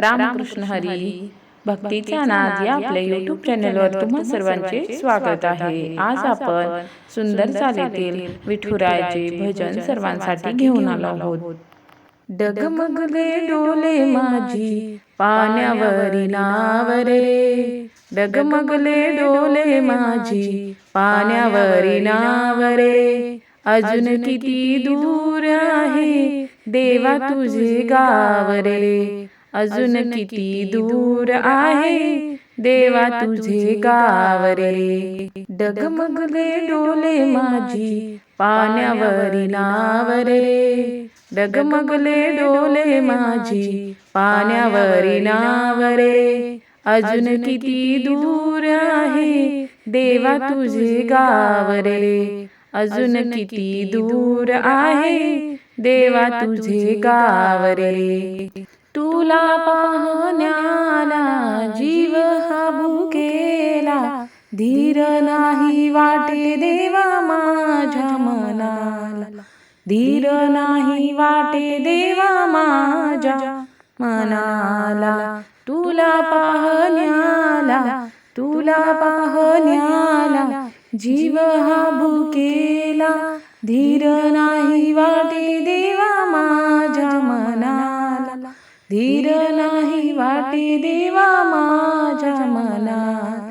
रामकृष्ण हरी. भक्तीचा नाद या आपल्या युट्यूब चॅनलवर तुम्हा सर्वांचे स्वागत आहे. आज आपण सुंदर चालीतील विठुरायाचे भजन सर्वांसाठी घेऊन आलो आहोत. डगमगले डोले माझी पाण्यावरी नावरे. डगमगले डोले माझी पाण्यावरी नावरे. अजून किती दूर आहे? देवा तुझे गाव रे अजून किती दूर आहे? देवा तुझे गाव रे डगमगले डोले माझी पाण्यावरी नाव रे डगमगले डोले माझी पाण्यावरी नाव रे अजून किती दूर आहे? देवा तुझे गाव रे अजून किती दूर आहे? देवा तुझे गाव रे तुला पाहण्याला जीव हा भुकेला धीर नाही वाटे देवा माझ्या मनाला. धीर नाही वाटे देवा माझ्या मनाला. तुला पाहण्याला तुला पाहण्याला जीव हा भुकेला धीर नाही वाटे वाटे देवा माझ्या मना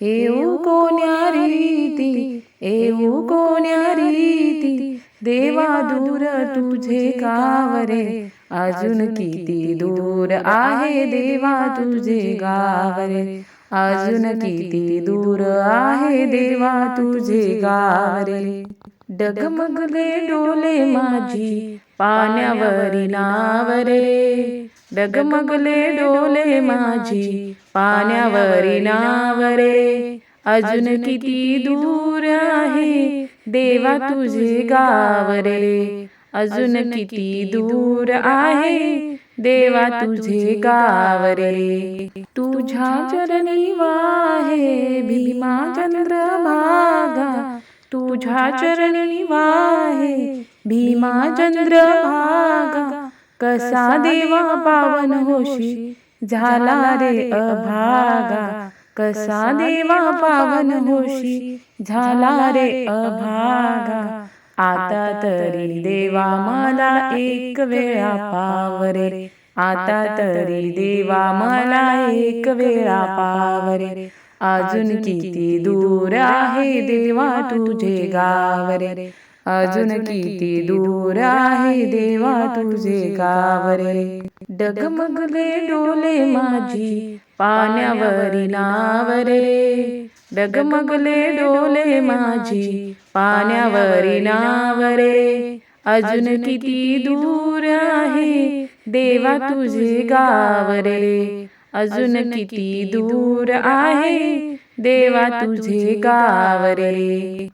येऊ कोण्या रीती येऊ कोण्या रीती देवा दूर तुझे गावरे. अजून किती दूर आहे देवा तुझे गावरे. अजून किती दूर आहे देवा तुझे गावरे. डगमगले डोले माझी पाण्यावरी नावरे. डगमगले डोले माझी पाण्यावरी नावरे. अजून किती दूर आहे? देवा तुझे गाव रे अजून किती दूर आहे? देवा तुझे गाव रे तुझ्या चरणी वाहे भीमा चंद्र भागा. तुझ्या चरणी वाहे भीमा चंद्र भागा. कसा देवा पावन होशी? झाला रे अभागा. कसा देवा पावन होशी? झाला रे अभागा. आता तरी देवा मला एक वेळा पावरे. आता तरी देवा मला एक वेळा पावरे. अजून किती दूर आहे देवा तुझे गावरे. अजून किती दूर आहे देवा तुझे गावरे डगमगले डोले माझी पाण्यावरी नावरे. डगमगले डोले माझी पाण्यावरी नावरे. अजून किती दूर आहे देवा तुझे गावरे? अजून किती दूर आहे देवा तुझे गावरे?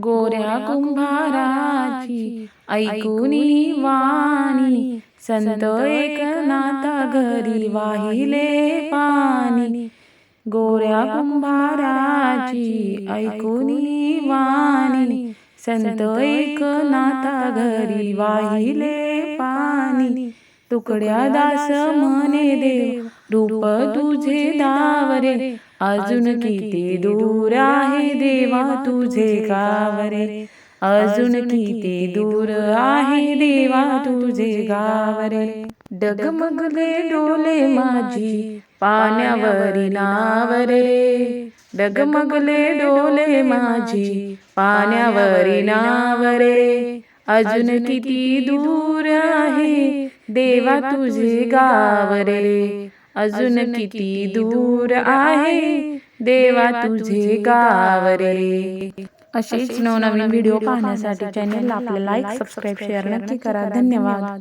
गोऱ्या कुंभाराची ऐकुनी वाणी. संत एकनाथा घरी वाहिले पाणी. गोऱ्या कुंभाराची ऐकुनी वाणी. संत एकनाथा घरी वाहिले पाणी. तुकड्या दास म्हणे देव रूप तुझे दावरे अजून किती दूर आहे देवा तुझे गावरे अजून किती दूर आहे देवा तुझे गावरे. डगमगले डोले माझी पाण्यावरी नावरे. डगमगले डोले माझी पाण्यावरी नावरे. अजून किती दूर आहे देवा तुझे गावरे. अजून किती दूर आहे? देवा तुझे गावरे. असेच नवनवीन व्हिडिओ पाहण्यासाठी चॅनलला आपलं लाईक सबस्क्राईब शेअर नक्की करा. धन्यवाद.